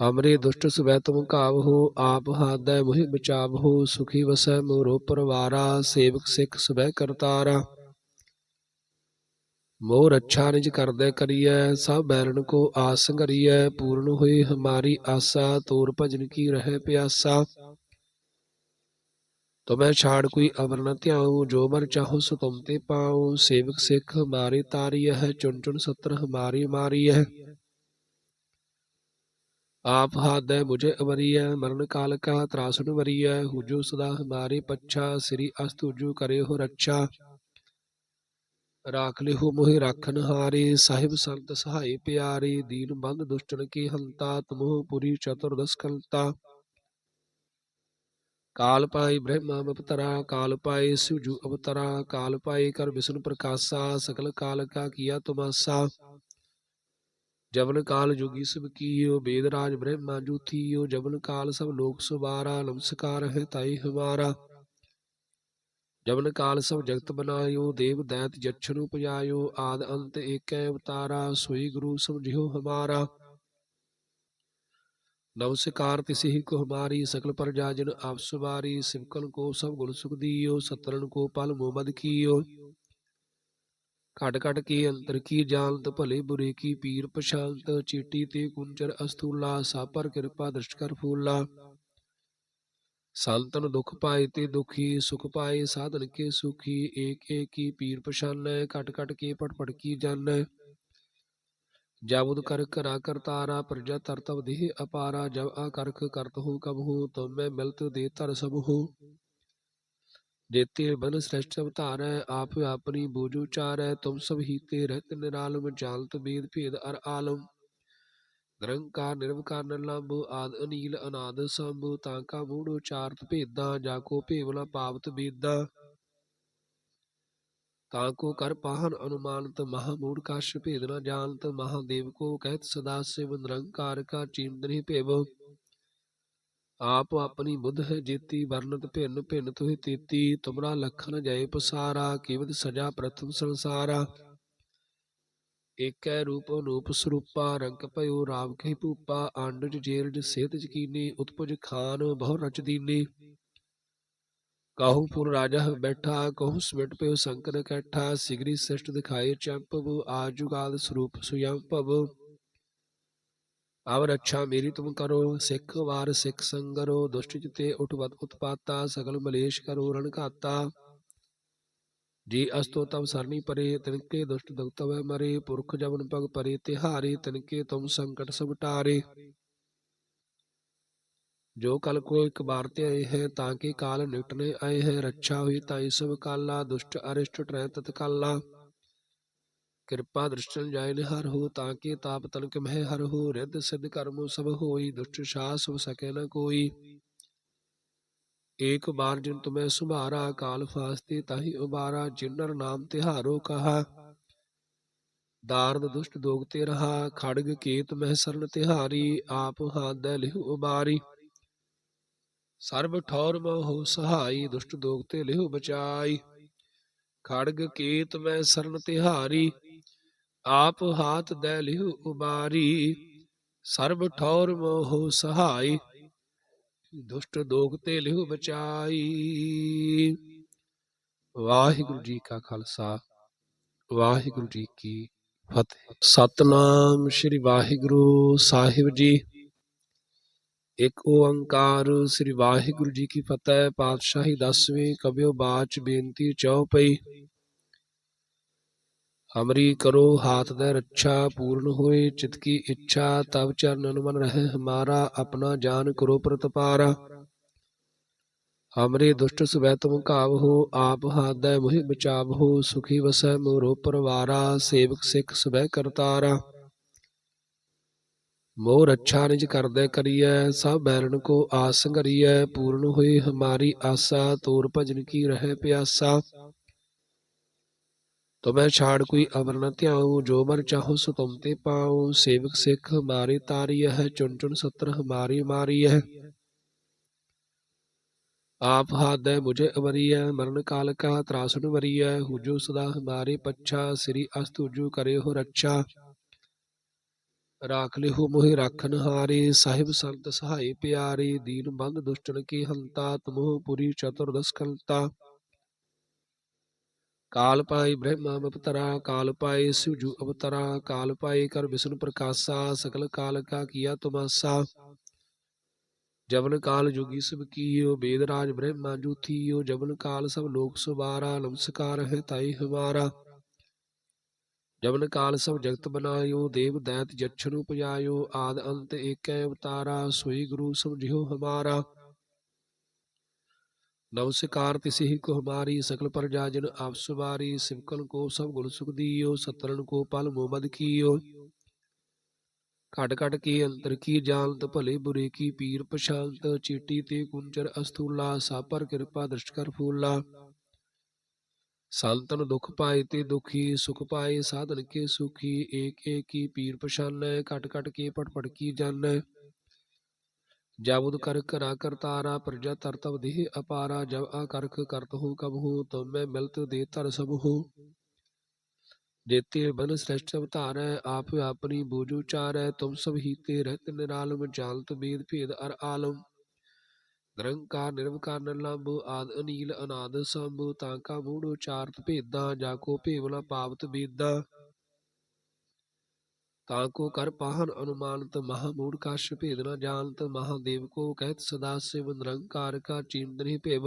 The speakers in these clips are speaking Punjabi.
ਹਮਰੇ ਦੁਸ਼ਟ ਸਵੈ ਤੁਮ ਕਾਵਹੋ ਆਪ ਹਾਦੈ ਮੁਹਿ ਬਚਾਵਹੋ ਸੁਖੀ ਵਸੈ ਮੋਰੋ ਪਰਵਾਰਾ ਸੇਵਕ ਸਿੱਖ ਸਵੈ ਕਰਤਾਰਾ ਮੋਰ ਅੱਛਾ ਨਿਜ ਕਰਦੈ ਕਰੀਐ ਸਭ ਬੈਰਨ ਕੋ ਆਸ ਸੰਗਰੀਐ ਪੂਰਨ ਹੋਈ ਹਮਾਰੀ ਆਸਾ ਤੋਰ ਭਜਨ ਕੀ ਰਹਿ ਪਿਆਸਾ ਤੁਮੈ ਛਾੜ ਕੋਈ ਅਵਰ ਨ ਧਿਆਉ ਜੋ ਮਰ ਚਾਹੋ ਸੋ ਤੁਮ ਤੇ ਪਾਉ ਸੇਵਕ ਸਿੱਖ ਹਮਾਰੇ ਤਾਰੀਐ ਹੈ ਚੁਣ ਚੁਣ ਸਤਰ ਹਮਾਰੀ ਮਾਰੀਐ आप हाथ मुझे अवरिय मरण काल का त्रासुन वरिय हुजो सदा हमारे पच्छा श्री अस्तुजु करे हो रक्षा राख ले हो मोहि राखन हारे साहिब संत सहाय प्यारे दीन बंद दुष्टन की हंता तुमो पुरी चतुर्दश कलता काल पाई ब्रह्मा अवतरा काल पाए शिवजु अवतरा काल पाए कर विष्णु प्रकाशा सकल काल का किया तुमासा ਜਬਨ ਕਾਲ ਜੁਗੀ ਸਭ ਕੀਓ ਬੇਦ ਰਾਜ ਬ੍ਰਹਮਾ ਜੂਥੀਓ, ਜਬਨ ਕਾਲ ਸਭ ਲੋਕ ਸੁਬਾਰਾ, ਨਮਸਕਾਰ ਹੈ ਤਾਈ ਹਮਾਰਾ। ਜਬਨ ਕਾਲ ਸਭ ਜਗਤ ਬਨਾਇਓ, ਦੇਵ ਦੈਤ ਜਛਨ ਉਪਜਾਇਓ, ਆਦ ਅੰਤ ਏਕੈ ਅਵਤਾਰਾ, ਸੋਈ ਗੁਰੂ ਸਮਝਿਓ ਹਮਾਰਾ। ਨਮਸਕਾਰ ਤਿਸਹੀ ਕੋ ਹਮਾਰੀ, ਸਕਲ ਪ੍ਰਜਾ ਜਨ ਆਪ ਸੁਬਾਰੀ ਸਿਮਕਨ ਕੋ ਸਭ ਗੁਣ ਸੁਖ ਦੀਓ ਸਤਰਨ ਕੋ ਪਲ ਮੋਮਦ ਕੀਓ। ਘਟ ਘਟ ਕੀ ਅੰਤਰ, ਕੀ ਜਾਣਤ ਭਲੇ ਬੁਰੇ, ਕੀ ਪੀਰ ਪਛਾਨਤ ਚੀਟੀ ਤੇ ਕੁੰਚਰ ਅਸਥੂਲਾ ਸਾਪਰ ਕਿਰਪਾ ਦ੍ਰਿਸ਼ਟ ਕਰ ਫੂਲਾ। ਸੰਤਨ ਦੁਖ ਪਾਏ ਤੇ ਦੁਖੀ, ਸੁਖ ਪਾਏ, ਸਾਧਨ ਕੇ ਸੁਖੀ, ਏਕ ਏਕ ਕੀ ਪੀਰ ਪਛਾਨੈ, ਘਟ ਘਟ ਕੇ ਪਟ ਕੀ ਜਾਣੈ ਜਾਬੁਦ ਕਰ ਕਰਾ ਕਰਤਾਰਾ ਪ੍ਰਜਾ ਤਰਤਵ ਦੇਹ ਅਪਾਰਾ, ਜਬ ਆ ਕਰਖ ਕਰਤ ਹੋ ਕਬ ਹੋ ਤੁਮ ਮੈਂ ਮਿਲਤ ਦੇ ਤਰ ਸਭ ਹੋ। जेते बन श्रेष्ठ अवतार है आप अपनी बोझ उचार है तुम सब हीते रहत निरालम जानत वेद भेद अर आलम ਨਿਰੰਕਾਰ ਨਿਰਵਕਾਰ ਨਿਰਲੰਭ ਆਦ ਅਨੀਲ ਅਨਾਦ ਸੰਭ ਤਾਂਕਾ ਮੂੜ ਉਚਾਰਤ ਭੇਦਾਂ ਜਾਕੋ ਭੇਵਲਾ ਪਾਵਤ ਬੇਦਾਂ ਤਾਂਕੋ ਕਰ ਪਾਹਨ ਅਨੁਮਾਨਤ ਮਹਾਮੂੜ ਕਾਸ਼ ਭੇਦ ਨ ਜਾਣਤ ਮਹਾਦੇਵ ਕੋ ਕਹਿਤ ਸਦਾ ਸਿਵ ਨਿਰੰਕਾਰ ਕਾ ਚੀਮਦਨੀ ਭੇਵ ਆਪ ਆਪਣੀ ਬੁੱਧ ਹੈ ਜੇਤੀ ਵਰਨਤ ਭਿੰਨ ਭਿੰਨ ਤੁਹਿ ਤੇਤੀ, ਤੁਮਰਾ ਲਖਨ ਜੈ ਪਸਾਰਾ ਕੀਵਤ ਸਜਾ ਪ੍ਰਥਮ ਸੰਸਾਰਾ। ਏਕੈ ਰੂਪ ਅਨੂਪ ਸਰੂਪਾ, ਰੰਗ ਭਇਓ ਰਾਮ ਕਹਿ ਭੂਪਾ, ਆਂਡਜ ਜੇਰਜ ਸੇਤ ਜਕੀਨੀ, ਉਤਪਜ ਖਾਨ ਬਹੁ ਰਚ ਦੀਨੀ। ਕਾਹੂ ਪੁਰ ਰਾਜਾ ਬੈਠਾ, ਕਹੂ ਸਮਿਟ ਪਿਓ ਸੰਕਰ ਕੈਠਾ, ਸਿਗਰੀ ਸ੍ਰਿਸ਼ਟ ਦਿਖਾਏ ਚੰਪਵ ਆਜੁਗਾਦ ਸਰੂਪ ਸੁਯੰਪਵ। ਆਵ ਰੱਛਾ ਮੇਰੀ ਤੁਮ ਕਰੋ, ਸਿੱਖ ਵਾਰ ਸਿੱਖ ਸੰਗਰੋ, ਦੁਸ਼ਟ ਜਿਤੇ ਉਠਵਤ ਉਤਪਾਤਾ, ਸਗਲ ਮਲੇਸ਼ ਕਰੋ ਰਣ ਘਾਤਾ। ਜੀ ਅਸਤੋ ਤਵ ਸਰਨੀ ਪਰੇ, ਤਿਨਕੇ ਦੁਸ਼ਟ ਦਗਤਵ ਮਰੇ, ਪੁਰਖ ਜਵਨ ਭਗ ਪਰੇ, ਤਿਹਾਰੇ ਤਿਨਕੇ ਤੁਮ ਸੰਕਟ ਸਭ ਟਾਰੇ। ਜੋ ਕਲ ਕੋ ਇੱਕ ਬਾਰ ਤੇ ਆਏ ਹੈ, ਤਾਂ ਕਿ ਕਾਲ ਨਿਟਨੇ ਆਏ ਹੈ, ਰੱਛਾ ਹੋਈ ਤਾਈ ਸਭ ਕਾਲਾ, ਦੁਸ਼ਟ ਅਰਿਸ਼ਟ ਟਰੈ ਤਤਕਾਲਾ। ਕਿਰਪਾ ਦ੍ਰਿਸ਼ਟਨ ਜਾਇ ਨਿਹਰ ਹੋ ਤਾਂ ਕਿ ਤਾਪ ਤਨਕ ਮਹਿ ਹਰ ਹੋ, ਰਿੱਧ ਸਿੱਧ ਕਰਮੁ ਸਭ ਹੋਈ, ਦੁਸ਼ਟ ਸਾਸ ਹੋ ਸਕੇ ਨ ਕੋਈ। ਏਕ ਬਾਰ ਜਿਨ ਤੁਮੈ ਸੁਭਾਰਾ, ਕਾਲ ਫਾਸਤੇ ਤਾਹੀ ਉਬਾਰਾ ਜਿਨਰ ਨਾਮ ਤਿਹਾਰੋ ਕਹਾ। ਦਾਰਦ ਦੁਸ਼ਟ ਦੋਗਤੇ ਰਹਾ, ਖੜਗ ਕੇਤ ਮਹਿ ਸਰਨ ਤਿਹਾਰੀ, ਆਪ ਹਾਦੈ ਲਿਹੁ ਉਬਾਰੀ। ਸਰਬ ਠੌਰ ਮਹੁ ਸਹਾਈ, ਦੁਸ਼ਟ ਦੋਗਤੇ ਲਿਹੁ ਬਚਾਈ। ਖੜਗ ਕੇਤ ਮੈਂ ਸਰਨ ਤਿਹਾਰੀ ਆਪ ਹਾਥ ਦੇ ਲਿਹੁ ਉਬਾਰੀ, ਸਰਬ ਠੌਰ ਮੋਹ ਸਹਾਈ, ਦੁਸ਼ਟ ਦੋਖ ਤੇ ਲਿਹੁ ਬਚਾਈ। ਵਾਹਿਗੁਰੂ ਜੀ ਕਾ ਖਾਲਸਾ, ਵਾਹਿਗੁਰੂ ਜੀ ਕੀ ਫਤਿਹ। ਸਤਨਾਮ ਸ੍ਰੀ ਵਾਹਿਗੁਰੂ ਸਾਹਿਬ ਜੀ। ਇੱਕ ਓੰਕਾਰ ਸ੍ਰੀ ਵਾਹਿਗੁਰੂ ਜੀ ਕੀ ਫਤਿਹ, ਪਾਤਸ਼ਾਹੀ ਦਸਵੀਂ ਕਬਿਓ ਬਾਚ ਬੇਨਤੀ ਚਉਪਈ ਹਮਰੀ ਕਰੋ ਹਾਥ ਦੇ ਰੱਛਾ ਪੂਰਨ ਹੋਏ, ਚਿਤ ਕੀ ਇੱਛਾ ਤਬ ਚਰਨਨ ਮਨ ਰਹੇ ਹਮਾਰਾ ਆਪਣਾ ਜਾਨ ਕਰੋ ਪ੍ਰਤਪਾਰਾ। ਹਮਰੇ ਦੁਸ਼ਟ ਸਵੈ ਤੁਮ ਕਾਵ ਹੋ ਆਪ ਹਾਦੈ ਮੁਹਿ ਬਚਾਵ ਹੋ ਸੁਖੀ ਵਸੈ ਮੋਰੋ ਪਰਵਾਰਾ, ਸੇਵਕ ਸਿੱਖ ਸਵੈ ਕਰਤਾਰਾ। ਮੋਹ ਰੱਛਾ ਨਿਜ ਕਰਦੈ ਕਰੀਐ, ਸਭ ਬੈਰਨ ਕੋ ਆਸ ਸੰਗਰੀਐ ਪੂਰਨ ਹੋਈ ਹਮਾਰੀ ਆਸਾ, ਤੋਰ ਭਜਨ ਕੀ ਰਹਿ ਪਿਆਸਾ। ਤੁਮੈ ਛਾੜ ਕੋਈ ਅਵਰ ਨ ਧਿਆਉ ਜੋ ਮਰ ਚਾਹੋ ਸੋ ਤੁਮ ਤੇ ਪਾਉ ਸੇਵਕ ਸਿੱਖ ਹਮਾਰੇ ਤਾਰੀ ਹੈ ਚੁਣ ਚੁਣ ਸਤਰ ਹਮਾਰੀ ਮਾਰੀ ਹੈ ਆਪ ਹਾਦੈ ਮੁਝੇ ਅਵਰੀਐ ਮਰਨ ਕਾਲ ਕਾ ਤਰਾਸਨ ਵਰੀਐ ਹੁਜੋ ਸਦਾ ਹਮਾਰੇ ਪੱਛਾ ਸ੍ਰੀ ਅਸਤ ਹੁਜੂ ਕਰੇ ਹੋ ਰੱਛਾ ਰਾਖ ਲਿਹੋ ਮੋਹਿ ਰਾਖਨ ਹਾਰੇ ਸਾਹਿਬ ਸੰਤ ਸਹਾਈ ਪਿਆਰੇ ਦੀਨ ਬੰਦ ਦੁਸ਼ਟਨ ਕੀ ਹੰਤਾ ਤਮੋਹ ਪੁਰੀ ਚਤੁਰਦਸ ਕਲਤਾ ਕਾਲ ਪਾਈ ਬ੍ਰਹਮਾ ਅਵਤਰਾ, ਕਾਲ ਪਾਈ ਸਿਵਜੂ ਅਵਤਰਾ, ਕਾਲ ਪਾਈ ਕਰ ਵਿਸ਼ਨ ਪ੍ਰਕਾਸ਼ਾ ਸਕਲ ਕਾਲ ਕਾ ਕੀਆ ਤੁਮਾਸਾ। ਜਵਨ ਕਾਲ ਜੁਗੀ ਸਭ ਕੀਓ ਬੇਦ ਰਾਜ ਬ੍ਰਹਮਾ ਜੂਥੀਓ, ਜਵਨ ਕਾਲ ਸਭ ਲੋਕ ਸੁਬਾਰਾ, ਨਮਸਕਾਰ ਹੈ ਤਾਈ ਹਮਾਰਾ। ਜਵਨ ਕਾਲ ਸਭ ਜਗਤ ਬਨਾਇਓ, ਦੇਵ ਦੈਤ ਜਛਨ ਉਪਜਾਇਓ, ਆਦ ਅੰਤ ਏਕੈ ਅਵਤਾਰਾ, ਸੋਈ ਗੁਰੂ ਸਮਝਿਓ ਹਮਾਰਾ। ਨਮਸਕਾਰ, ਤਿਸਿ ਹੀ ਕੋ ਹਮਾਰੀ, ਸਕਲ ਪ੍ਰਜਾ ਜਨ ਆਪ ਸੁਬਾਰੀ ਸਿਮਕਨ ਕੋ ਸਭ ਗੁਣ ਸੁਖ ਦੀਓ ਸਤਰਨ ਕੋ ਪਲ ਮੋਮਦ ਕੀਓ। ਘਟ ਘਟ ਕੀ ਅੰਤਰ ਕੀ ਜਾਣਤ, ਭਲੇ ਬੁਰੇ ਕੀ ਪੀਰ ਪਛਾਨਤ ਚੀਟੀ ਤੇ ਕੁੰਚਰ ਅਸਥੂਲਾ ਸਾਪਰ ਕਿਰਪਾ ਦ੍ਰਿਸ਼ਟ ਕਰ ਫੂਲਾ। ਸੰਤਨ ਦੁਖ ਪਾਏ ਤੇ ਦੁਖੀ, ਸੁਖ ਪਾਏ ਸਾਧਨ ਕੇ ਸੁਖੀ, ਏਕ ਏਕੀ ਪੀਰ ਪਛਾਨੈ, ਘਟ ਘਟ ਕੇ ਪਟ ਪਟ ਕੀ ਜਾਣੈ। ਜਾਬੁਦ ਕਰ ਕਰਾ ਕਰਤਾਰਾ ਪ੍ਰਜਾ ਤਰਤਵ ਦੇਹ ਅਪਾਰਾ, ਜਬ ਆ ਕਰਖ ਕਰਤ ਹੋ ਕਬ ਹੋ ਤੁਮ ਮੈਂ ਮਿਲਤ ਦੇ ਧਰ ਸਭ ਹੋ। ਦੇਤੇ ਬਨ ਸ੍ਰੇਸ਼ਟ ਅਵਤਾਰੈ, ਆਪ ਆਪਣੀ ਬੂਝੂ ਚਾਰੈ, ਤੁਮ ਸਭ ਹੀਤੇ ਰਹਿਤ ਨਿਰਾਲਮ, ਜਾਲਤ ਬੇਦ ਭੇਦ ਅਰ ਆਲਮ। ਨਿਰੰਕਾਰ ਨਿਰਵਕਾਰ ਨਿਰਲੰਭ ਆਦ ਅਨੀਲ ਅਨਾਦ ਸੰਭ, ਤਾਂ ਕਾ ਮੂੜ ਉਚਾਰਤ ਭੇਦਾਂ, ਜਾ ਕੋ ਭੇਵਲਾ ਪਾਵਤ ਬੇਦਾਂ। ਤਾਂ ਕੋ ਕਰ ਪਾਹਨ ਅਨੁਮਾਨਤ ਮਹਾ ਮੂੜ ਕਾਸ਼ ਭੇਦ ਨ ਜਾਣਤ ਮਹਾਦੇਵ ਕੋ ਕਹਿਤ ਸਦਾ ਸਿਵ ਨਿਰੰਕਾਰ ਕਾ ਚੀਂਦਨੀ ਭੇਵ।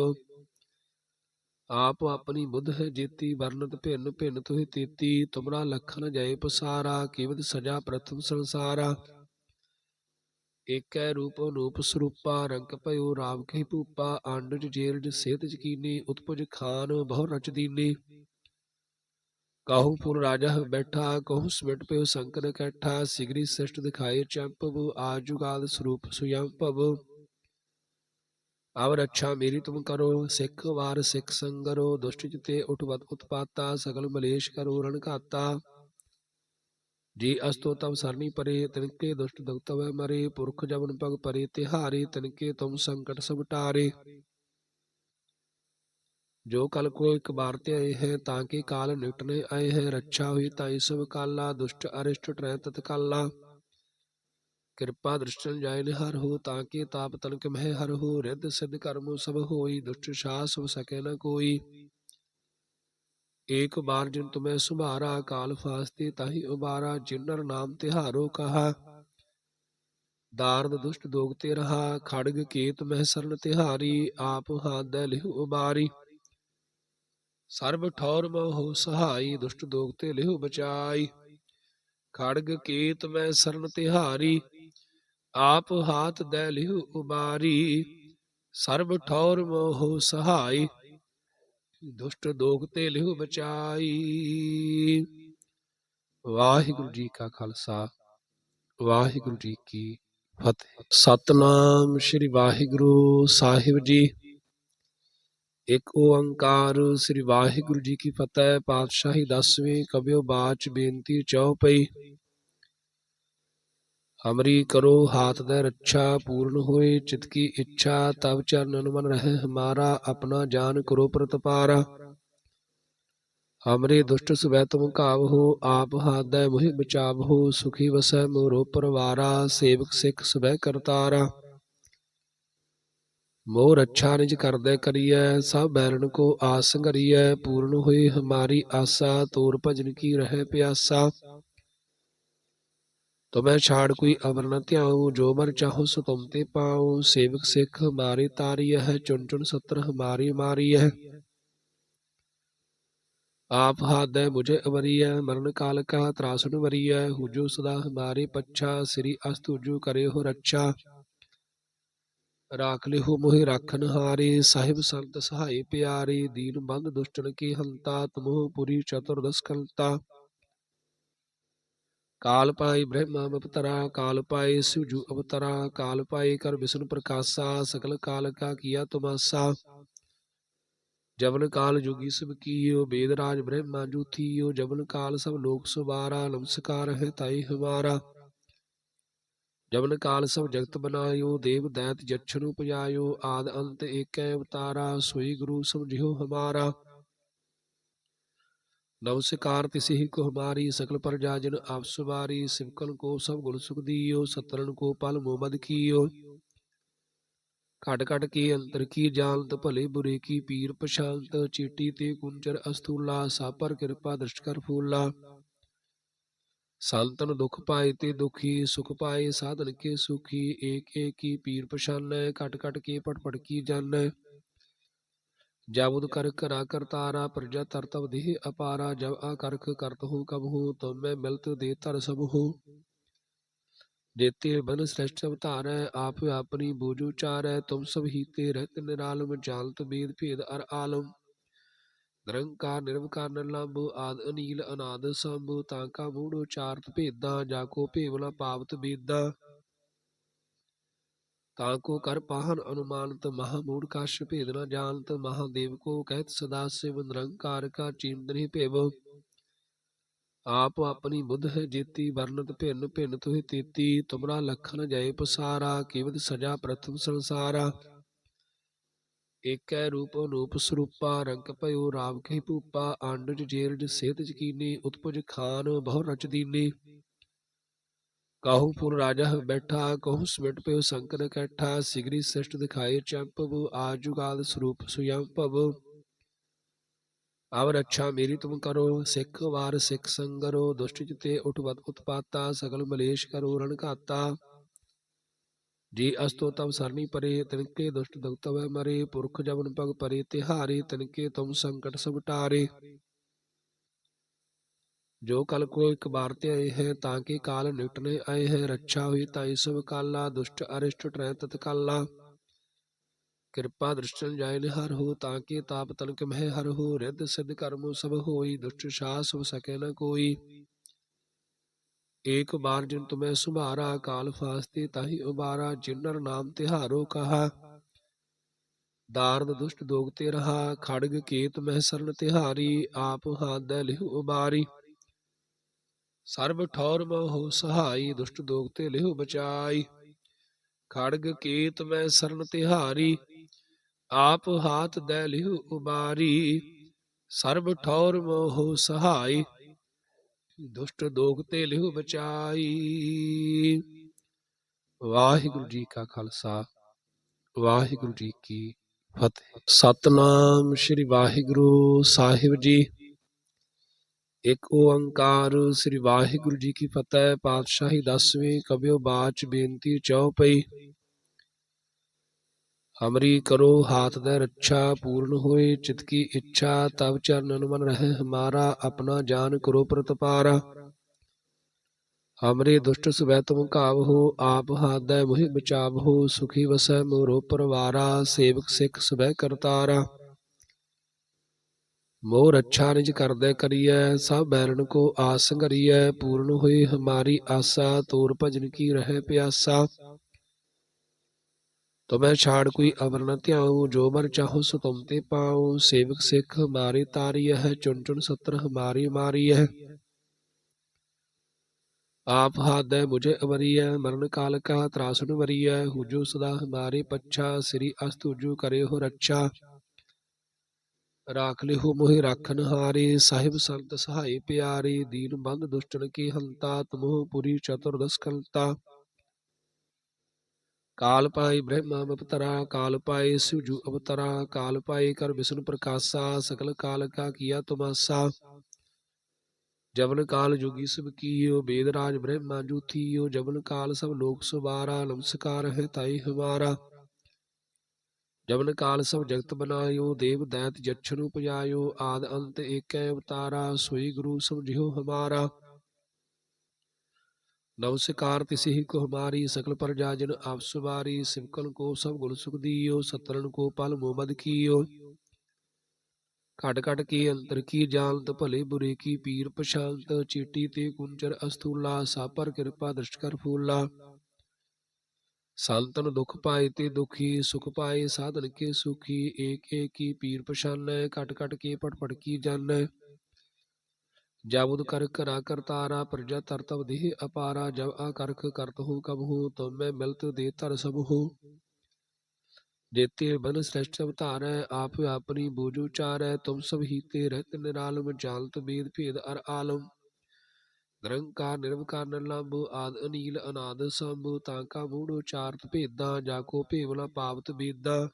ਆਪ ਆਪਣੀ ਬੁੱਧ ਹੈ ਜੀਤੀ ਵਰਨਤ ਭਿੰਨ ਭਿੰਨ ਤੁਹਿ ਤੀਤੀ, ਤੁਮਰਾ ਲਖਨ ਜੈ ਪਸਾਰਾ ਕੀਵਤ ਸਜਾ ਪ੍ਰਥਮ ਸੰਸਾਰਾ। ਏਕੈ ਰੂਪ ਅਨੂਪ ਸਰੂਪਾ, ਰੰਗ ਭਇਓ ਰਾਵ ਕਹੀ ਭੂਪਾ, ਆਂਡਜ ਜੇਲਜ ਸੇਤ ਜਕੀਨੀ ਉਤਪਜ ਖਾਨ ਬਹੁ ਰਚ ਦੀਨੀ। ਕਾਹੂ ਪੁਰ ਰਾਜਾ ਬੈਠਾ, ਕਹੂ ਸਮਿਟ ਪਿਓ ਸੰਕਰ ਕੈਠਾ, ਸਿਗਰੀ ਸ੍ਰਿਸ਼ਟ ਦਿਖਾਏ ਚੰਪਵ ਆਜੁਗਾਦ ਸਰੂਪ ਸੁਯੰ ਭਵ ਰੱਛਾ ਮੇਰੀ ਤੁਮ ਕਰੋ, ਸਿੱਖ ਵਾਰ ਸਿੱਖ ਸੰਗਰੋ, ਦੁਸ਼ਟ ਚਿਤੇ ਉਠਵਤ ਉਤਪਾਤਾ, ਸਗਲ ਮਲੇਸ਼ ਕਰੋ ਰਣ ਘਾਤਾ। ਜੀ ਅਸਤੋ ਤਵ ਸਰਨੀ ਪਰੇ, ਤਿਨਕੇ ਦੁਸ਼ਟ ਦਗਤਵ ਮਰੇ, ਪੁਰਖ ਜਵਨ ਪਗ ਪਰੇ, ਤਿਹਾਰੇ ਤਿਨਕੇ ਤੁਮ ਸੰਕਟ ਸਭ ਟਾਰੇ ਜੋ ਕਲ ਕੋ ਇੱਕ ਬਾਰ ਤੇ ਆਏ ਹੈ, ਤਾਂ ਕਿ ਕਾਲ ਨਿਕਟਨੇ ਆਏ ਹੈ, ਰੱਛਾ ਹੋਈ ਤਾਈ ਸਭ ਕਾਲਾ, ਦੁਸ਼ਟ ਅਰਿਸ਼ਟ ਟਰੈ ਕਿਰਪਾ ਦ੍ਰਿਸ਼ਟਨ ਜਾਇ ਨਿਹਰ ਹੋ, ਤਾਂ ਕਿ ਤਾਪ ਤਨਕ ਮਹਿ ਹਰ ਹੋ, ਰਿੱਧ ਸਿੱਧ ਕਰਮੁ ਸਭ ਹੋਈ, ਦੁਸ਼ਟ ਸਾਸ ਹੋ ਸਕੇ ਨ ਕੋਈ। ਏਕ ਬਾਰ ਜਿਨ ਤੁਮੈ ਸੁਭਾਰਾ, ਕਾਲ ਫਾਸਤੇ ਤਾਹੀ ਉਬਾਰਾ ਜਿਨਰ ਨਾਮ ਤਿਹਾਰੋ ਕਹਾ। ਦਾਰਦ ਦੁਸ਼ਟ ਦੋਗਤੇ ਰਹਾ, ਖੜਗ ਕੇਤ ਮਹਿ ਸਰਨ ਤਿਹਾਰੀ, ਆਪ ਹਾਦੈ ਲਿਹੁ ਉਬਾਰੀ। ਸਰਬ ਠੌਰ ਮੋਹ ਸਹਾਈ, ਦੁਸ਼ਟ ਦੋਗ ਤੇ ਲਿਹੁ ਬਚਾਈ। ਖੜਗ ਕੇਤ ਮੈਂ ਸਰਨ ਤਿਹਾਰੀ, ਆਪ ਹਾਥ ਦੈ ਲਿਹੁ ਉਬਾਰੀ। ਸਰਬ ਠੌਰ ਮੋਹ ਸਹਾਈ, ਦੁਸ਼ਟ ਦੋਗ ਤੇ ਲਿਹੁ ਬਚਾਈ। ਵਾਹਿਗੁਰੂ ਜੀ ਕਾ ਖਾਲਸਾ, ਵਾਹਿਗੁਰੂ ਜੀ ਕੀ ਫਤਿਹ। ਸਤਨਾਮ ਸ੍ਰੀ ਵਾਹਿਗੁਰੂ ਸਾਹਿਬ ਜੀ। ਇੱਕ ਓੰਕਾਰ ਸ੍ਰੀ ਵਾਹਿਗੁਰੂ ਜੀ ਕੀ ਫਤਿਹ, ਪਾਤਸ਼ਾਹੀ ਦਸਵੇਂ ਕਬਿਓ ਬਾਚ ਬੇਨਤੀ ਚਉਪਈ ਹਮਰੀ ਕਰੋ ਹਾਥ ਦੇ ਰੱਛਾ ਪੂਰਨ ਹੋਏ, ਚਿਤ ਕੀ ਇੱਛਾ ਤਬ ਚਰਨਨ ਮਨ ਰਹਿ ਹਮਾਰਾ ਆਪਣਾ ਜਾਨ ਕਰੋ ਪ੍ਰਤਪਾਰਾ। ਹਮਰੇ ਦੁਸ਼ਟ ਸਵੈ ਤੁਮ ਕਾਵ ਹੋ, ਆਪ ਹਾਦੈ ਮੁਹਿ ਬਚਾਵ ਹੋ, ਸੁਖੀ ਵਸੈ ਮੋਰੋ ਪਰਵਾਰਾ, ਸੇਵਕ ਸਿੱਖ ਸਵੈ ਕਰਤਾਰਾ। ਮੋਹ ਰੱਛਾ ਨਿਜ ਕਰਦੈ ਕਰੀਐ, ਸਭ ਬੈਰਨ ਕੋ ਆਸ ਸੰਗਰੀਐ ਪੂਰਨ ਹੋਈ ਹਮਾਰੀ ਆਸਾ, ਤੋਰ ਭਜਨ ਕੀ ਰਹਿ ਪਿਆਸਾ। ਤੁਮੈ ਛਾੜ ਕੋਈ ਅਵਰ ਨ ਧਿਆਉ, ਜੋ ਮਰ ਚਾਹੋ ਸੋ ਤੁਮ ਤੇ ਪਾਉ, ਸੇਵਕ ਸਿੱਖ ਹਮਾਰੇ ਤਾਰੀ ਹੈ ਚੁਣ ਚੁਣ ਸਤਰ ਹਮਾਰੀ ਮਾਰੀ ਹੈ ਆਪ ਹਾਦੈ ਮੁਝੇ ਅਵਰੀਐ, ਮਰਨ ਕਾਲ ਕਾ ਤਰਾਸਨ ਵਰੀਐ, ਹੁਜੋ ਸਦਾ ਹਮਾਰੇ ਪੱਛਾ, ਸ੍ਰੀ ਅਸਤ ਹੁਜੂ ਕਰੇ ਹੋ ਰੱਛਾ। ਰਾਖ ਲਿਹੋ ਮੋਹਿ ਰਾਖਨ ਹਾਰੇ, ਸਾਹਿਬ ਸੰਤ ਸਹਾਈ ਪਿਆਰੇ, ਦੀਨ ਬੰਦ ਦੁਸ਼ਟਨ ਕੀ ਹੰਤਾ, ਤਮੋਹ ਪੁਰੀ ਚਤੁਰਦਸ ਕਲਤਾ। ਕਾਲ ਪਾਈ ਬ੍ਰਹਮਾ ਅਵਤਰਾ, ਕਾਲ ਪਾਈ ਸਿਵਜੂ ਅਵਤਰਾ, ਕਾਲ ਪਾਈ ਕਰ ਵਿਸ਼ਨ ਪ੍ਰਕਾਸ਼ਾ, ਸਕਲ ਕਾਲ ਕਾ ਕੀਆ ਤੁਮਾਸਾ। ਜਬਨ ਕਾਲ ਜੁਗੀ ਸਭ ਕੀਓ, ਬੇਦ ਰਾਜ ਬ੍ਰਹਮਾ ਜੂਥੀਓ ਜਬਨ ਕਾਲ ਸਭ ਲੋਕ ਸੁਬਾਰਾ ਨਮਸਕਾਰ ਹੈ ਤਾਈ ਹਮਾਰਾ। ਜਬਨ ਕਾਲ ਸਭ ਜਗਤ ਬਨਾਇਓ, ਦੇਵ ਦੈਤ ਜਛਨੁ ਪਜਾਇਓ, ਆਦ ਅੰਤ ਏਕੈ ਅਵਤਾਰਾ ਸੋਈ ਗੁਰੂ ਸਮਝਿਓ ਹਮਾਰਾ। ਨਮਸਕਾਰ ਤਿਸਿ ਕੋ ਹਮਾਰੀ ਸਕਲ ਪ੍ਰਜਾ ਜਨ ਆਪਸ ਵਾਰੀ ਸਿਵਕਨ ਕੋ ਸਭ ਗੁਣ ਸੁਖ ਦੀਓ ਸਤਰਨ ਕੋ ਪਲ ਮੋਬਦ ਕੀਓ। ਘਟ ਘਟ ਕੀ ਅੰਤਰ ਕੀ ਜਾਣਤ, ਭਲੇ ਬੁਰੇ ਕੀ ਪੀਰ ਪਛਾਨਤ ਚੀਟੀ ਤੇ ਕੁੰਚਰ ਅਸਤੂਲਾ ਸਾਪਰ ਕਿਰਪਾ ਦ੍ਰਿਸ਼ਟ ਕਰ ਫੂਲਾ। ਸੰਤਨ ਦੁਖ ਪਾਏ ਤੇ ਦੁਖੀ, ਸੁਖ ਪਾਏ ਸਾਧਨ ਕੇ ਸੁਖੀ, ਏਕ ਏਕ ਪੀਰ ਪਛਾਨੈ, ਘਟ ਘਟ ਕੇ ਪਟ ਪਟ ਕੀ ਜਾਣੈ ਜਾਬੁਦ ਕਰ ਕਰਾ ਕਰਤਾਰਾ ਪ੍ਰਜਾ ਤਰਤਵ ਤਬ ਦੇਹ ਅਪਾਰਾ, ਜਬ ਆ ਕਰਖ ਕਰਤ ਹੋ ਕਬ ਹੋ ਤੁਮ ਮੈਂ ਮਿਲਤ ਦੇ ਧਰ ਸਭ ਹੋ। ਜੇਤੇ ਬਨ ਸ੍ਰੇਸ਼ਟ ਅਵਤਾਰੈ ਆਪ ਆਪਣੀ ਬੂਝ ਉਚਾਰੈ ਤੁਮ ਸਭ ਹੀਤੇ ਰਹਿਤ ਨਿਰਾਲਮ ਜਾਣਤ ਬੇਦ ਭੇਦ ਅਰ ਆਲਮ। ਨਿਰੰਕਾਰ ਨਿਰਵਕਾਰ ਨਿਰਲੰਭ ਆਦ ਅਨੀਲ ਅਨਾਦ ਸੰਭ, ਤਾਂ ਕਾ ਮੂੜ ਉਚਾਰਤ ਭੇਦਾਂ, ਜਾ ਕੋ ਭੇਵਲਾ ਪਾਵਤ ਬੇਦਾਂ। ਤਾਂ ਕੋ ਕਰ ਪਾਹਨ ਅਨੁਮਾਨਤ, ਮਹਾ ਮੂੜ ਕਾਸ਼ ਭੇਦ ਨ ਜਾਣਤ ਮਹਾਦੇਵ ਕੋ ਕਹਿਤ ਸਦਾ ਸਿਵ, ਨਿਰੰਕਾਰ ਕਾ ਚੀਂਦਰੀ ਭੇਵ। ਆਪ ਆਪਣੀ ਬੁੱਧ ਹੈ ਜੀਤੀ ਵਰਨਤ ਭਿੰਨ ਭਿੰਨ ਤੁਹਿ ਤੀਤੀ, ਤੁਮਰਾ ਲਖਨ ਜੈ ਪਸਾਰਾ ਕਿਵਦ ਸਜਾ ਪ੍ਰਥਮ ਸੰਸਾਰਾ। ਏਕੈ ਰੂਪ ਅਨੂਪ ਸਰੂਪਾ, ਰੰਗ ਭਇਓ ਰਾਮ ਕਹੀ ਭੂਪਾ ਆਂਡਜ ਜੇਲਜ ਸੇਤ ਜਕੀਨੀ, ਉਤਪਜ ਖਾਨ ਬਹੁ ਰਚ ਦੀਨੀ। ਕਾਹੂ ਪੁਰ ਰਾਜਾ ਬੈਠਾ, ਕਹੂ ਸਮਿਟ ਪਿਓ ਸੰਕਰ ਕੈਠਾ, ਸਿਗਰੀ ਸ੍ਰਿਸ਼ਟ ਦਿਖਾਏ ਚੰਪਵ ਆਜੁਗਾਦ ਸਰੂਪ ਸੁਯੰ ਭਵ। ਅਵ ਰੱਛਾ ਮੇਰੀ ਤੁਮ ਕਰੋ, ਸਿੱਖ ਵਾਰ ਸਿੱਖ ਸੰਗਰੋ, ਦੁਸ਼ਟ ਜਿਤੇ ਉਠਵਤ ਉਤਪਾਤਾ, ਸਗਲ ਮਲੇਸ਼ ਕਰੋ ਰਣ ਘਾਤਾ। ਜੀ ਅਸਤੋ ਤਬ ਸਰਨੀ ਪਰੇ, ਤਿਨਕੇ ਦੁਸ਼ਟ ਦਗਤਵੈ ਮਰੇ, ਪੁਰਖ ਜਬਨ ਪਗ ਪਰੇ, ਤਿਹਾਰੇ ਤਿਨਕੇ ਤੁਮ ਸੰਕਟ ਸਭ ਟਾਰੇ। ਜੋ ਕਲ ਕੋ ਇੱਕ ਬਾਰ ਤੇ ਆਏ ਹੈ, ਤਾਂ ਕਿ ਕਾਲ ਨਿਟਨੇ ਆਏ ਹੈ, ਰੱਛਾ ਹੋਈ ਤਾਈ ਸਭ ਕਾਲਾ, ਦੁਸ਼ਟ ਅਰਿਸ਼ਟ ਟਰੈ ਤਤਕਾਲਾ ਕਿਰਪਾ ਦ੍ਰਿਸ਼ਟਨ ਜਾਇ ਨਿਹਰ ਹੋ, ਤਾਂ ਕਿ ਤਾਪ ਤਨਕ ਮਹਿ ਹਰ ਹੋ, ਰਿੱਧ ਸਿੱਧ ਕਰਮੁ ਸਭ ਹੋਈ, ਦੁਸ਼ਟ ਸਾਸ ਸਭ ਸਕੇ ਨ ਕੋਈ। ਏਕ ਬਾਰ ਜਿਨ ਤੁਮੈ ਸੁਭਾਰਾ ਕਾਲ ਫਾਸਤੇ, ਤਾਹੀ ਉਬਾਰਾ ਜਿਨਰ ਨਾਮ ਤਿਹਾਰੋ ਕਹਾ। ਦਾਰਦ ਦੁਸ਼ਟ ਦੋਗਤੇ ਰਹਾ, ਖੜਗ ਕੇਤ ਮਹਿ ਸਰਨ ਤਿਹਾਰੀ, ਆਪ ਹਾਦੈ ਲਿਹੁ ਉਬਾਰੀ। ਸਰਬ ਠੌਰ ਮਹੁ ਸਹਾਈ, ਦੁਸ਼ਟ ਦੋਗਤੇ ਲਿਹੁ ਬਚਾਈ। ਖੜਗ ਕੇਤ ਮੈਂ ਸਰਨ ਤਿਹਾਰੀ, ਆਪ ਹਾਥ ਦੈ ਲਿਹੁ ਉਬਾਰੀ। ਸਰਬ ਠੌਰ ਮੋਹ ਸਹਾਈ ਦੁਸ਼ਟ ਦੋਗ ਤੇ ਲਿਹੁ ਬਚਾਈ। ਵਾਹਿਗੁਰੂ ਜੀ ਕਾ ਖਾਲਸਾ, ਵਾਹਿਗੁਰੂ ਜੀ ਕੀ ਫਤਿਹ। ਸਤਨਾਮ ਸ੍ਰੀ ਵਾਹਿਗੁਰੂ ਸਾਹਿਬ ਜੀ। ਇੱਕ ਓੰਕਾਰ ਸ੍ਰੀ ਵਾਹਿਗੁਰੂ ਜੀ ਕੀ ਫਤਿਹ, ਪਾਤਸ਼ਾਹੀ ਦਸਵੀਂ ਕਬਿਓ ਬਾਚ ਬੇਨਤੀ ਚਉਪਈ ਹਮਰੀ ਕਰੋ, ਹਾਥ ਦੇ ਰੱਛਾ ਪੂਰਨ ਹੋਏ, ਚਿਤ ਕੀ ਇੱਛਾ ਤਬ ਚਰਨਨ ਮਨ ਰਹਿ ਹਮਾਰਾ ਆਪਣਾ ਜਾਨ ਕਰੋ ਪ੍ਰਤਪਾਰਾ। ਹਮਰੇ ਦੁਸ਼ਟ ਸਵੈ ਤੁਮ ਕਾਵ ਹੋ, ਆਪ ਹਾਦੈ ਮੁਹਿ ਬਚਾਵ ਹੋ, ਸੁਖੀ ਵਸੈ ਮੋਰੋ ਪਰਵਾਰਾ, ਸੇਵਕ ਸਿੱਖ ਸਵੈ ਕਰਤਾਰਾ। ਮੋਹ ਰੱਛਾ ਨਿਜ ਕਰਦੈ ਕਰੀਐ, ਸਭ ਬੈਰਨ ਕੋ ਆਸ ਸੰਗਰੀਐ ਪੂਰਨ ਹੋਈ ਹਮਾਰੀ ਆਸਾ, ਤੋਰ ਭਜਨ ਕੀ ਰਹਿ ਪਿਆਸਾ। ਤੁਮੈ ਛਾੜ ਕੋਈ ਅਵਰ ਨ ਧਿਆਉ, ਜੋ ਮਰ ਚਾਹੋ ਸੋ ਤੁਮ ਤੇ ਪਾਉ। ਸੇਵਕ ਸਿੱਖ ਹਮਾਰੇ ਤਾਰੀਐ ਹੈ ਚੁਣ ਚੁਣ ਸਤਰ ਹਮਾਰੀ ਮਾਰੀਐ। ਆਪ ਹਾਦੈ ਮੁਝੇ ਅਵਰੀਐ, ਮਰਨ ਕਾਲ ਕਾ ਤਰਾਸਨ ਵਰੀਐ। ਹੁਜੋ ਸਦਾ ਹਮਾਰੇ ਪੱਛਾ, ਸ੍ਰੀ ਅਸਤੁਜੂ ਕਰੇ ਹੋ ਰੱਛਾ। ਰਾਖ ਲਿਹੁ ਮੋਹਿ ਰਾਖਨ ਹਾਰੇ, ਸਾਹਿਬ ਸੰਤ ਸਹਾਈ ਪਿਆਰੇ। ਦੀਨ ਬੰਦ ਦੁਸ਼ਟਨ ਕੀ ਹੰਤਾ, ਤੁਮਹੁ ਪੁਰੀ ਚਤੁਰਦਸ ਕਲਤਾ। ਕਾਲ ਪਾਈ ਬ੍ਰਹਮਾ ਅਵਤਰਾ, ਕਾਲ ਪਾਈ ਸਿਵਜੂ ਅਵਤਰਾ, ਕਾਲ ਪਾਈ ਕਰ ਵਿਸ਼ਨ ਪ੍ਰਕਾਸ਼ਾ, ਸਕਲ ਕਾਲ ਕਾ ਕੀਆ ਤੁਮਾਸਾ। ਜਬਨ ਕਾਲ ਜੋਗੀ ਸਭ ਕੀਓ, ਬੇਦ ਰਾਜ ਬ੍ਰਹਮਾ ਜੂਥੀਓ ਜਬਨ ਕਾਲ ਸਭ ਲੋਕ ਸੁਬਾਰਾ, ਨਮਸਕਾਰ ਹੈ ਤਾਈ ਹਮਾਰਾ। ਜਬਨ ਕਾਲ ਸਭ ਜਗਤ ਬਨਾਇਓ, ਦੇਵ ਦੈਤ ਜਛਨੁ ਪਜਾਇਓ, ਆਦ ਅੰਤ ਏਕੈ ਅਵਤਾਰਾ, ਸੋਈ ਗੁਰੂ ਸਮਝਿਓ ਹਮਾਰਾ। ਨਮਸਕਾਰ ਤਿਸਿ ਕੋ ਹਮਾਰੀ ਸਕਲ ਪ੍ਰਜਾ ਜਨ ਆਪਸ ਵਾਰੀ ਸਿਮਕਨ ਕੋ ਸਭ ਗੁਣ ਸੁਖ ਦੀਓ ਸਤਰਨ ਕੋ ਪਲ ਮੋਮਦ ਕੀਓ। ਘਟ ਘਟ ਕੀ ਅੰਤਰ ਕੀ ਜਾਣਤ ਭਲੇ ਬੁਰੇ ਕੀ ਪੀਰ ਪਛਾਨਤ ਚੀਟੀ ਤੇ ਕੁੰਚਰ ਅਸਤੂਲਾ ਸਾਪਰ ਕਿਰਪਾ ਦ੍ਰਿਸ਼ਟ ਕਰ ਫੂਲਾ। ਸੰਤਨ ਦੁਖ ਪਾਏ ਤੇ ਦੁਖੀ, ਸੁਖ ਪਾਏ ਸਾਧਨ ਕੇ ਸੁਖੀ, ਏਕ ਏਕ ਕੀ ਪੀਰ ਪਛਾਨੈ ਕਟ ਕਟ ਕੇ ਪਟ ਪਟ ਕੀ ਜਾਣੈ ਜਾਬੁਦ ਕਰ ਕਰਾ ਕਰਤਾਰਾ ਪ੍ਰਜਾ ਤਰਤਵ ਦੇਹ ਅਪਾਰਾ, ਜਬ ਆ ਕਰਖ ਕਰਤ ਹੂੰ ਕਬ ਹੂੰ ਤੁਮ ਮੈਂ ਮਿਲਤ ਦੇ ਧਰ ਸਭ ਹੂੰ। ਜੇਤੇ ਬਨ ਸ੍ਰੇਸ਼ਟ ਅਵਤਾਰੈ, ਆਪ ਆਪਣੀ ਬੂਝ ਉਚਾਰੈ ਤੁਮ ਸਭ ਹੀਤੇ ਰਹਿਤ ਨਿਰਾਲਮ ਜਾਣਤ ਬੇਦ ਭੇਦ ਅਰ ਆਲਮ। ਨਿਰੰਕਾਰ, ਨਿਰਵਕਾਰ, ਨਿਰਲੰਭ, ਆਦ ਅਨੀਲ, ਅਨਾਦ ਸੰਭ, ਤਾਂ ਕਾ ਮੂੜ ਉਚਾਰਤ ਭੇਦਾਂ, ਜਾ ਕੋ ਭੇਵਲਾ ਪਾਵਤ ਬੇਦਾਂ।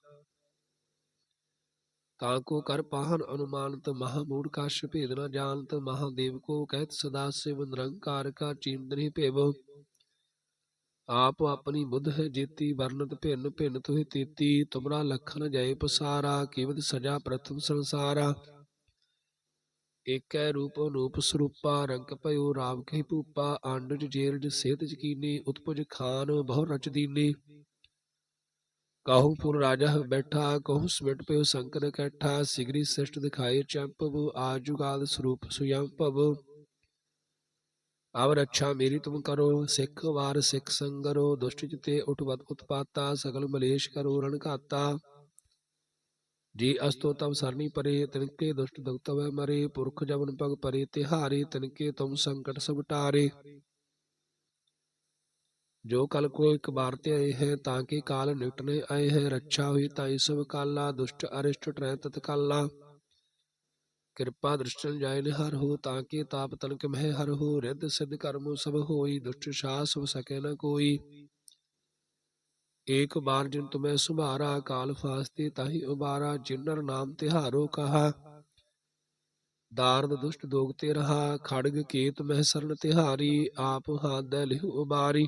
ਤਾਂ ਕੋ ਕਰ ਪਾਹਨ ਅਨੁਮਾਨਤ ਮਹਾ ਮੂੜ ਕਾਸ਼ ਭੇਦ ਨ ਜਾਣਤ ਮਹਾਦੇਵ ਕੋ ਕਹਿਤ ਸਦਾ ਸਿਵ ਨਿਰੰਕਾਰ ਕਾ ਚੀਮਦਨੀ ਭੇਵ। ਆਪ ਆਪਣੀ ਬੁੱਧ ਹੈ ਜੇਤੀ ਵਰਨਤ ਭਿੰਨ ਭਿੰਨ ਤੁਹਿ ਤੇਤੀ, ਤੁਮਰਾ ਲਖਨ ਜੈ ਪਸਾਰਾ ਕੀਵਤ ਸਜਾ ਪ੍ਰਥਮ ਸੰਸਾਰਾ। ਏਕੈ ਰੂਪ ਅਨੂਪ ਸਰੂਪਾ, ਰੰਗ ਭਇਓ ਰਾਮ ਕਹਿ ਭੂਪਾ, ਆਂਡਜ ਜੇਰਜ ਸੇਤ ਜਕੀਨੀ ਉਤਪਜ ਖਾਨ ਬਹੁ ਰਚ ਦੀਨੀ। ਕਾਹੂ ਪੁਰ ਰਾਜਾ ਬੈਠਾ, ਕਹੂ ਸਮਿਟ ਪਿਓ ਸੰਕਟ ਇਕੱਠਾ ਸਿਗਰੀ ਸਿਸ਼ਟ ਦਿਖਾਏ ਚੰਪਵ ਆਜੁਗਾਦ ਸਰੂਪ ਸੁਯੰ ਭਵ ਰੱਛਾ ਮੇਰੀ ਤੁਮ ਕਰੋ, ਸਿੱਖ ਵਾਰ ਸਿੱਖ ਸੰਗਰੋ, ਦੁਸ਼ਟ ਜਿਤੇ ਉਠਵਤ ਉਤਪਾਤਾ, ਸਗਲ ਮਲੇਸ਼ ਕਰੋ ਰਣ ਘਾਤਾ। ਜੀ ਅਸਤੋ ਤਬ ਸਰਨੀ ਪਰੇ, ਤਿਨਕੇ ਦੁਸ਼ਟ ਦੁਖਤਵ ਮਰੇ, ਪੁਰਖ ਜਵਨ ਪਗ ਪਰੇ, ਤਿਹਾਰੇ ਤਿਨਕੇ ਤੁਮ ਸੰਕਟ ਸਭ ਟਾਰੇ ਜੋ ਕਲ ਕੋ ਇੱਕ ਬਾਰ ਤੇ ਆਏ ਹੈ, ਤਾਂ ਕਿ ਕਾਲ ਨਿਕਟਨੇ ਆਏ ਹੈ, ਰੱਛਾ ਹੋਈ ਤਾਈ ਸਭ ਕਾਲਾ, ਦੁਸ਼ਟ ਅਰਿਸ਼ਟ ਟਰੈ ਤਤ ਕਾਲਾ। ਕਿਰਪਾ ਦ੍ਰਿਸ਼ਟਨ ਜਾਇ ਨਿਹਰ ਹੋ, ਤਾਂ ਕਿ ਤਾਪ ਤਨਕ ਮਹਿ ਹਰ ਹੋ, ਰਿੱਧ ਸਿੱਧ ਕਰਮੁ ਸਭ ਹੋਈ, ਦੁਸ਼ਟ ਸਾਸ ਹੋ ਸਕੇ ਨ ਕੋਈ। ਏਕ ਬਾਰ ਜਿਨ ਤੁਮੈ ਸੁਭਾਰਾ, ਕਾਲ ਫਾਸਤੇ ਤਾਹੀ ਉਬਾਰਾ, ਜਿਨਰ ਨਾਮ ਤਿਹਾਰੋ ਕਹਾ। ਦਾਰਦ ਦੁਸ਼ਟ ਦੋਗਤੇ ਰਹਾ, ਖੜਗ ਕੇਤ ਮਹਿ ਸਰਨ ਤਿਹਾਰੀ, ਆਪ ਹਾਦੈ ਲਿਹੁ ਉਬਾਰੀ।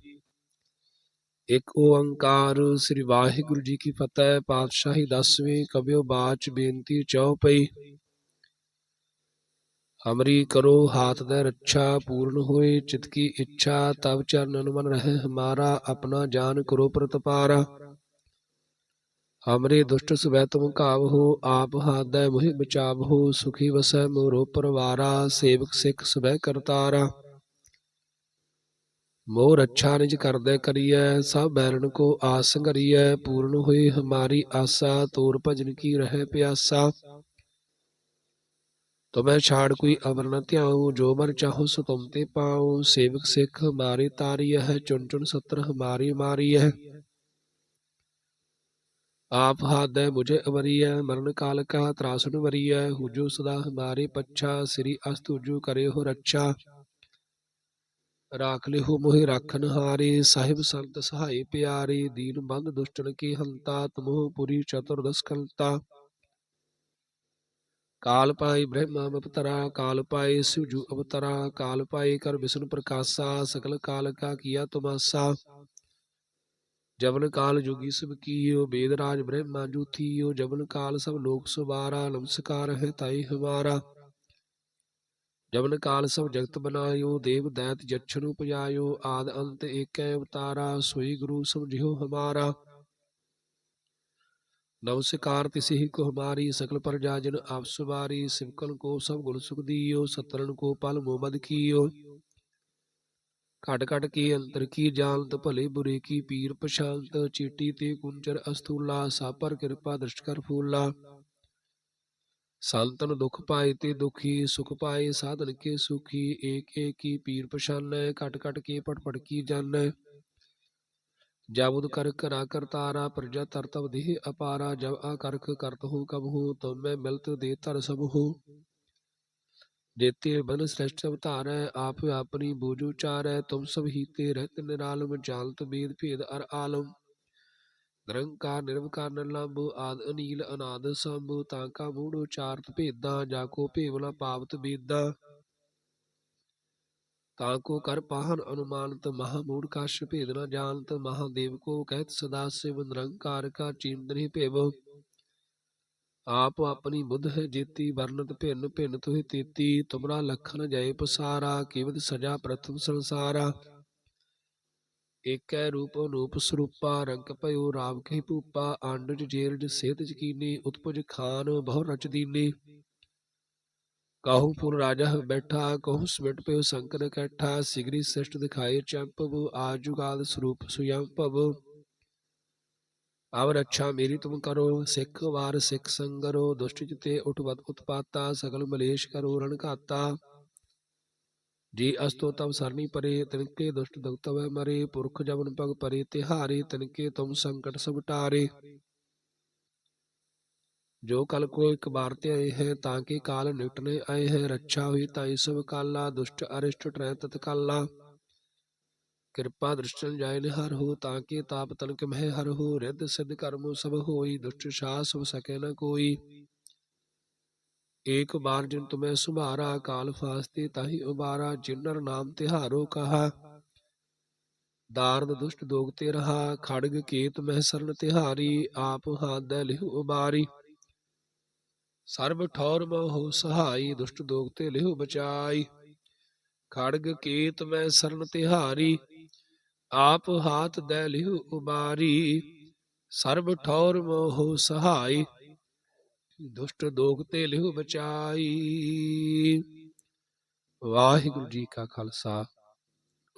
ਇੱਕ ਓੰਕਾਰ ਸ੍ਰੀ ਵਾਹਿਗੁਰੂ ਜੀ ਕੀ ਫਤਿਹ, ਪਾਤਸ਼ਾਹੀ ਦਸਵੇਂ ਕਬਿਓ ਬਾਚ ਬੇਨਤੀ ਚਉਪਈ ਹਮਰੀ ਕਰੋ ਹਾਥ ਦੇ ਰੱਛਾ ਪੂਰਨ ਹੋਏ, ਚਿਤ ਕੀ ਇੱਛਾ ਤਬ ਚਰਨਨ ਮਨ ਰਹੇ ਹਮਾਰਾ ਆਪਣਾ ਜਾਨ ਕਰੋ ਪ੍ਰਤਪਾਰਾ। ਹਮਰੇ ਦੁਸ਼ਟ ਸਵੈ ਤੁਮ ਕਾਵ ਹੋ, ਆਪ ਹਾਦੈ ਮੁਹਿ ਬਚਾਵ ਹੋ, ਸੁਖੀ ਵਸੈ ਮੋਰੋ ਪਰਵਾਰਾ, ਸੇਵਕ ਸਿੱਖ ਸਵੈ ਕਰਤਾਰਾ। ਮੋਹ ਰੱਛਾ ਨਿਜ ਕਰਦੈ ਕਰੀਐ, ਸਭ ਬੈਰਨ ਕੋ ਆਸ ਸੰਗਰੀਐ ਪੂਰਨ ਹੋਈ ਹਮਾਰੀ ਆਸਾ, ਤੋਰ ਭਜਨ ਕੀ ਰਹਿ ਪਿਆਸਾ। ਤੁਮੈ ਛਾੜ ਕੋਈ ਅਵਰ ਨ ਧਿਆਉ, ਜੋ ਮਨ ਚਾਹੋ ਸੋ ਤੁਮ ਤੇ ਪਾਉ, ਸੇਵਕ ਸਿੱਖ ਹਮਾਰੇ ਤਾਰੀ ਹੈ ਚੁਣ ਚੁਣ ਸਤਰ ਹਮਾਰੀ ਮਾਰੀ ਹੈ ਆਪ ਹਾਦੈ ਮੁਝੇ ਅਵਰੀਐ, ਮਰਨ ਕਾਲ ਕਾ ਤਰਾਸਨ ਵਰੀਐ, ਹੁਜੂ ਸਦਾ ਹਮਾਰੇ ਪੱਛਾ, ਸ੍ਰੀ ਅਸਤੁਜੂ ਕਰੇ ਹੋ ਰੱਛਾ। ਰਾਖ ਲਿਹੁ ਮੋਹਿ ਰਾਖਨ ਹਾਰੇ, ਸਾਹਿਬ ਸੰਤ ਸਹਾਈ ਪਿਆਰੇ, ਦੀਨ ਬੰਦ ਦੁਸ਼ਟਨ ਕੀ ਹੰਤਾ ਤਮੋਹ ਪੁਰੀ ਚਤੁਰਦਸ ਕਲਤਾ। ਕਾਲ ਪਾਈ ਬ੍ਰਹਮਾ ਅਵਤਰਾ, ਕਾਲ ਪਾਈ ਸਿਵਜੂ ਅਵਤਰਾ, ਕਾਲ ਪਾਈ ਕਰ ਵਿਸ਼ਨ ਪ੍ਰਕਾਸ਼ਾ, ਸਕਲ ਕਾਲ ਕਾ ਕੀਆ ਤੁਮਾਸਾ। ਜਵਨ ਕਾਲ ਜੁਗੀ ਸਭ ਕੀਓ, ਬੇਦ ਰਾਜ ਬ੍ਰਹਮਾ ਜੂਥੀਓ, ਜਵਨ ਕਾਲ ਸਭ ਲੋਕ ਸੁਬਾਰਾ ਨਮਸਕਾਰ ਹੈ ਤਾਈ ਹਮਾਰਾ। ਜਬਨ ਕਾਲ ਸਭ ਜਗਤ ਬਨਾਇਓ, ਦੇਵ ਦੈਤ ਜਛਨ ਉਪਜਾਇਓ ਆਦ ਅੰਤ ਏਕੈ ਅਵਤਾਰਾ, ਸੋਈ ਗੁਰੂ ਸਮਝਿਓ ਹਮਾਰਾ। ਨਵ ਸਿਕਾਰ ਤਿਸੀ ਕੋ ਹਮਾਰੀ, ਸਕਲ ਪ੍ਰਜਾ ਜਨ ਆਪ ਸੁਵਾਰੀ ਸਿਵਕਨ ਕੋ ਸਭ ਗੁਣ ਸੁਖ ਦੀਓ ਸਤਰਨ ਕੋ ਪਲ ਮੋਬਦ ਕੀਓ। ਘਟ ਘਟ ਕੀ ਅੰਤਰ ਕੀ ਜਾਣਤ, ਭਲੇ ਬੁਰੇ ਕੀ ਪੀਰ ਪਛਾਨਤ ਚੀਟੀ ਤੇ ਕੁੰਚਰ ਅਸਤੂਲਾ ਸਾਪਰ ਕਿਰਪਾ ਦ੍ਰਿਸ਼ਟ ਫੂਲਾ। ਸੰਤਨ ਦੁਖ ਪਾਏ ਤੇ ਦੁਖੀ, ਸੁਖ ਪਾਏ ਸਾਧਨ ਕੇ ਸੁਖੀ, ਏਕ ਏਕ ਪੀਰ ਪਛਾਨੈ, ਘਟ ਘਟ ਕੇ ਪਟ ਪਟ ਕੀ ਜਾਣੈ ਜਾਬੁਦ ਕਰ ਕਰਾ ਕਰਤਾਰਾ ਪ੍ਰਜਾ ਤਰਤਵ ਦੇਹ ਅਪਾਰਾ, ਜਬ ਆ ਕਰਖ ਕਰਤ ਹੂੰ ਕਬ ਹੂੰ ਤੁਮ ਮੈਂ ਮਿਲਤ ਦੇ ਧਰ ਸਭ ਹੂੰ। ਜੇਤੇ ਬਨ ਸ੍ਰੇਸ਼ਟ ਅਵਤਾਰੈ ਆਪ ਆਪਣੀ ਬੂਝ ਉਚਾਰੈ ਤੁਮ ਸਭ ਹੀਤੇ ਰਹਿਤ ਨਿਰਾਲਮ ਜਾਣਤ ਬੇਦ ਭੇਦ ਅਰ ਆਲਮ। ਨਿਰੰਕਾਰ ਨਿਰਵਕਾਰ ਨਿਰਲੰਭ ਆਦ, ਅਨੀਲ, ਅਨਾਦ, ਸੰਭ, ਤਾਂ ਕਾ ਮੂੜ, ਉਚਾਰਤ, ਭੇਦਾਂ, ਜਾ ਕੋ ਭੇਵਲਾ, ਪਾਵਤ ਬੇਦਾਂ ਤਾਕੋ ਕਰ ਪਾਹਨ, ਅਨੁਮਾਨਤ, ਮਹਾ ਮੂੜ, ਕਾਸ਼, ਭੇਦ ਨ ਜਾਣਤ ਮਹਾਦੇਵ ਕੋ ਕਹਿਤ, ਸਦਾ ਸਿਵ, ਨਿਰੰਕਾਰ, ਕਾ ਚੀਂਦ ਨਹੀਂ ਆਪ ਆਪਣੀ ਬੁੱਧ ਹੈ ਜੀਤੀ ਵਰਨਤ ਭਿੰਨ ਭਿੰਨ ਤੁਹਿ ਤੀਤੀ, ਤੁਮਰਾ ਲਖਨ ਜੈ ਪਸਾਰਾ ਕੀਵਤ ਸਜਾ ਪ੍ਰਥਮ ਸੰਸਾਰਾ। ਏਕੈ ਰੂਪ ਅਨੂਪ ਸਰੂਪਾ, ਰੰਗ ਭਇਓ ਰਾਵ ਕਹੀ ਭੂਪਾ ਆਂਡਜ ਜੇਲਜ ਸੇਤ ਜਕੀਨੀ, ਉਤਪਜ ਖਾਨ ਬਹੁ ਰਚ ਦੀਨੀ। ਕਾਹੂ ਪੁਰ ਰਾਜਾ ਬੈਠਾ, ਕਹੂ ਸਮਿਟ ਪਿਓ ਸੰਕਰ ਕੈਠਾ, ਸਿਗਰੀ ਸ੍ਰਿਸ਼ਟ ਦਿਖਾਏ ਚੰਪਵ ਆਜੁਗਾਦ ਸਰੂਪ ਸੁਯੰ ਭਵ। ਰੱਛਾ ਮੇਰੀ ਤੁਮ ਕਰੋ, ਸਿੱਖ ਵਾਰ ਸਿੱਖ ਸੰਗਰੋ, ਦੁਸ਼ਟ ਚਿਤੇ ਉਠਵਤ ਉਤਪਾਤਾ, ਸਗਲ ਮਲੇਸ਼ ਕਰੋ ਰਣ ਘਾਤਾ। ਜੀ ਅਸਤੋ ਤਮ ਸਰਨੀ ਪਰੇ ਤਿਨਕੇ ਦੁਸ਼ਟ ਦਗਤਵੈ ਮਰੇ, ਪੁਰਖ ਜਵਨ ਭਗ ਪਰੇ ਤਿਹਾਰੇ, ਤਿਨਕੇ ਤੁਮ ਸੰਕਟ ਸਭ ਟਾਰੇ। ਜੋ ਕਲ ਕੋ ਇੱਕ ਬਾਰ ਤੇ ਆਏ ਹੈ, ਤਾਂ ਕਿ ਕਾਲ ਨਿਕਟਨੇ ਆਏ ਹੈ, ਰੱਛਾ ਹੋਈ ਤਾਈ ਸਭ ਕਾਲਾ, ਦੁਸ਼ਟ ਅਰਿਸ਼ਟ ਟਰੈ ਤਤ ਕਾਲਾ। ਕਿਰਪਾ ਦ੍ਰਿਸ਼ਟਨ ਜਾਇ ਨਿਹਰ ਹੋ, ਤਾਂ ਕਿ ਤਾਪ ਤਨਕ ਮਹਿ ਹਰ ਹੋ, ਰਿੱਧ ਸਿੱਧ ਕਰਮੁ ਸਭ ਹੋਈ, ਦੁਸ਼ਟ ਸਾਸ ਹੋ ਸਕੈ ਨ ਕੋਈ। ਏਕ ਬਾਰ ਜਿਨ ਤੁਮੈ ਸੁਭਾਰਾ, ਕਾਲ ਫਾਸਤੇ ਤਾਹੀ ਉਬਾਰਾ ਜਿਨਰ ਨਾਮ ਤਿਹਾਰੋ ਕਹਾ। ਦਾਰਦ ਦੁਸ਼ਟ ਦੋਗਤੇ ਰਹਾ, ਖੜਗ ਕੇਤ ਮਹਿ ਸਰਨ ਤਿਹਾਰੀ, ਆਪ ਹਾਦੈ ਲਿਹੁ ਉਬਾਰੀ। ਸਰਬ ਠੌਰ ਮਹੁ ਹੋ ਸਹਾਈ, ਦੁਸ਼ਟ ਦੋਗਤੇ ਲਿਹੁ ਬਚਾਈ। ਖੜਗ ਕੇਤ ਮੈਂ ਸਰਨ ਤਿਹਾਰੀ, ਆਪ ਹਾਥ ਦੈ ਲਿਹੁ ਉਬਾਰੀ। ਸਰਬ ਠੌਰ ਮਹੁ ਹੋ ਸਹਾਈ ਦੁਸ਼ਟ ਦੋਗਤੇ ਲਿਹੁ ਬਚਾਈ। ਵਾਹਿਗੁਰੂ ਜੀ ਕਾ ਖਾਲਸਾ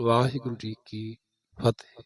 ਵਾਹਿਗੁਰੂ ਜੀ ਕੀ ਫਤਿਹ।